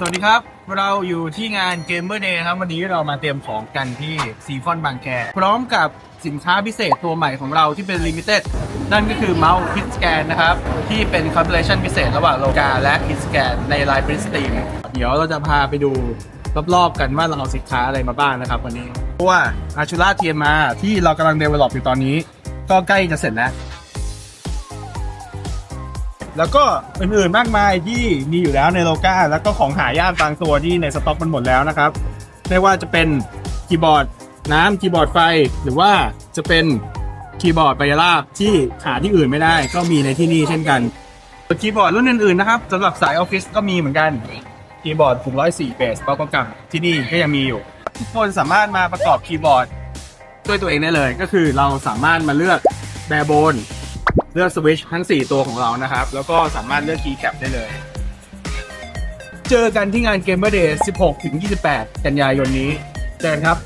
สวัสดีครับ เราอยู่ที่งาน Gamer Day ครับ วันนี้เรามาเตรียมของกันที่ซีฟอนบางแค พร้อมกับสินค้าพิเศษตัวใหม่ของเราที่เป็น Limited นั่นก็คือเมาส์ Hit Scan นะครับ ที่เป็น Collaboration พิเศษระหว่างโลกาและ Hit Scan ใน Line Print Stream เดี๋ยวเราจะพาไปดูรอบๆกันว่าเราเอาสินค้าอะไรมาบ้างนะครับวันนี้เพราะว่า Ashura TMR ที่เรากำลัง develop อยู่ตอนนี้ ก็ใกล้จะเสร็จแล้ว แล้วก็อื่นๆมากมายที่มีอยู่แล้วในโลกาแล้วก็ของหายากบางตัวที่ในสต็อกมันหมดแล้วนะครับ ไม่ว่าจะเป็นคีย์บอร์ดน้ำคีย์บอร์ดไฟ หรือว่าจะเป็นคีย์บอร์ดไบราบที่หาที่อื่นไม่ได้ ก็มีในที่นี่เช่นกันคีย์บอร์ดรุ่นอื่นๆนะครับสำหรับสายออฟฟิศก็มีเหมือนกันคีย์บอร์ดกลุ่มร้อยสี่เบสเบากกับที่นี่ก็ยังมีอยู่ทุกคนสามารถมาประกอบคีย์บอร์ดด้วยตัวเองได้เลย ก็คือเราสามารถมาเลือกแบร์โบน เลือกสวิตชทั้ง 4 ตัวของเรานะครับ แล้วก็สามารถเลือกคีย์แคปได้เลย เจอกันที่งาน Gamer Day 16-28 กันยายนนี้ เจอกันครับ